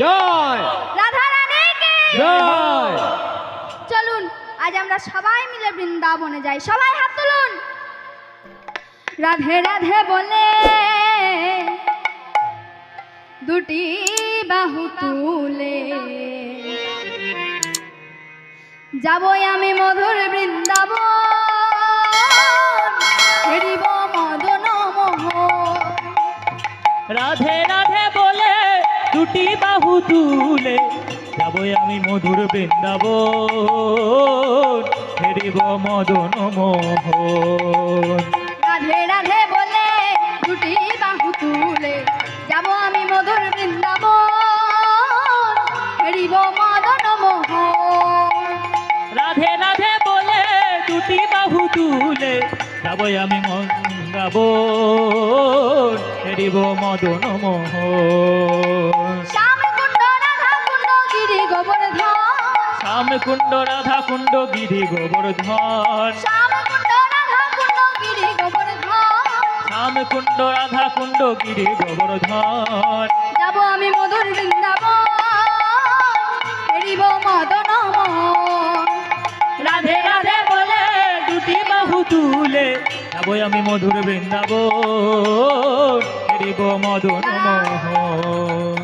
জয়। রাধা রানী কি জয়। চলুন আজ আমরা সবাই মিলে বৃন্দাবনে যাই। সবাই হাত তুলুন। রাধে রাধে বলে দুটি বাহু তুলে যাবই আমি মধুর বৃন্দাবন। হেরিব মদন মোহন রাধে রাধে দুটি বাহু তুলে যাব আমি মধুর বৃন্দাবন। হেরিব মদন মোহন। রাধে রাধে বলে দুটি বাহু তুলে যাব আমি মধুর বৃন্দাবন। হেরিব মদন মোহন। রাধে রাধে বলে দুটি বাহু তুলে যাব আমি মঙ্গাবন হেরিব মদন মোহন। শ্যাম কুণ্ড রাধা কুণ্ড গিরি গোবর্ধন। শ্যাম কুণ্ড রাধা কুণ্ড গিরি গোবর্ধন। যাব আমি মধুর বৃন্দাবন হেরিব মদন মোহন। রাধে রাধে বলে দুটি বাহু তুলে যাব আমি মধুর বৃন্দাবন ফিরিব মদন মোহন।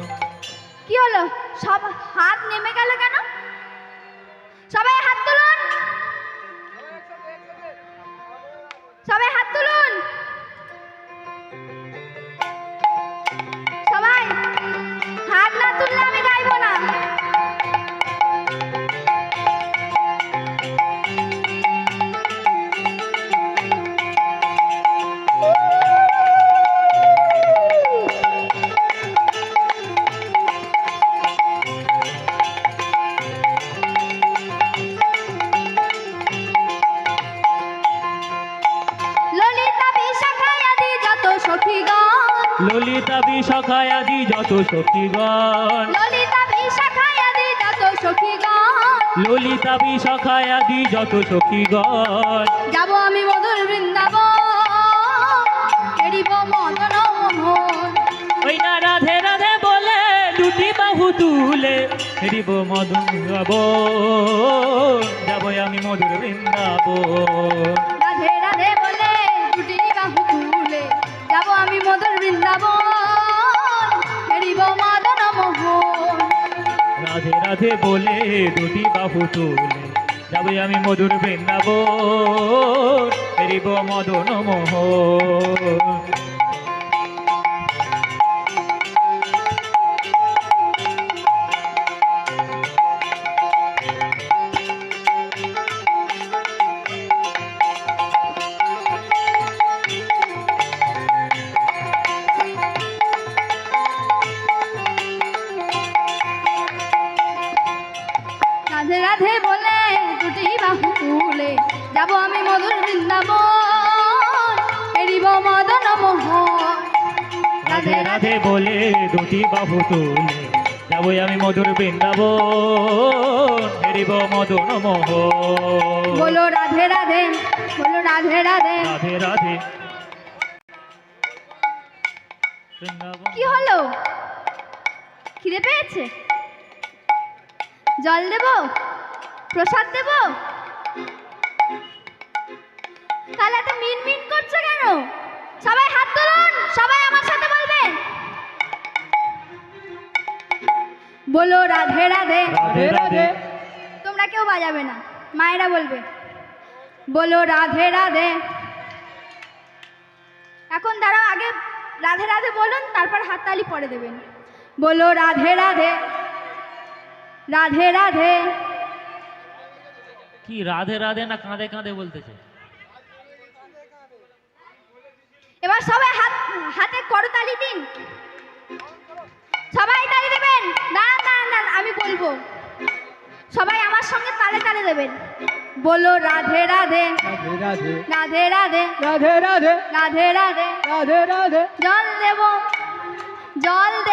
কি হলো? সব হাত নেমে গেল কেন? ললিতা বিশাখায় আদি যত সখীগণ। ললিতা বিশাখায় আদি যত সখীগণ। ললিতা বিশাখায় যত সখীগণ। যাব আমি মধুর বৃন্দাবন হেরিব মদন মোহন ওই না রাধে রাধে বলে দুটি বাহু তুলে হেরিব মধুর বৃন্দাবন যাব আমি মধুর বৃন্দাবন। রাধে বলে দুটি বাহু তুলে যাবে আমি মধুর বৃন্দাবন ফেরিব মদন মোহন বলে দুটি বাহু তুলে যাব আমি মধুর বৃন্দাবন। হেরিব মদন মোহন রাধে রাধে বলে দুটি বাহু তুলে যাব আমি মধুর বৃন্দাবন। হেরিব মদন মোহন বলো রাধে রাধে বলো রাধে রাধে। রাধে রাধে। কি হলো? খিদে পেয়েছে? জল দেব? প্রসাদ দেব? তাহলে এত মিন মিন করছ কেন? সবাই হাত তুলুন সবাই আমার সাথে বলবেন। বলো রাধে রাধে। রাধে রাধে। তোমরা কেউ বাজাবে না মায়েরা বলবে। বলো রাধে রাধে। এখন দাঁড়াও আগে রাধে রাধে বলুন তারপর হাততালি পরে দেবেন। বলো রাধে রাধে। রাধে রাধে। কি রাধে রাধে না কাঁদে কাঁদে বলতেছে? এবার সবাই হাত হাতে করতালি দিন। সবাই তালি দেবেন? দাঁড়ান দাঁড়ান দাঁড়ান আমি বলব। সবাই আমার সঙ্গে তালে তালে দেবেন। বলো রাধে রাধে। রাধে রাধে। রাধে রাধে। রাধে রাধে। রাধে রাধে। রাধে রাধে। জল দেব। জল দেব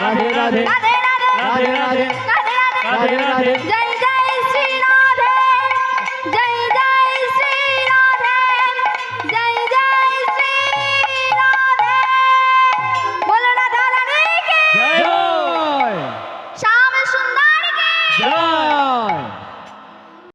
¡Cadera de! ¡Cadera de! ¡Cadera de!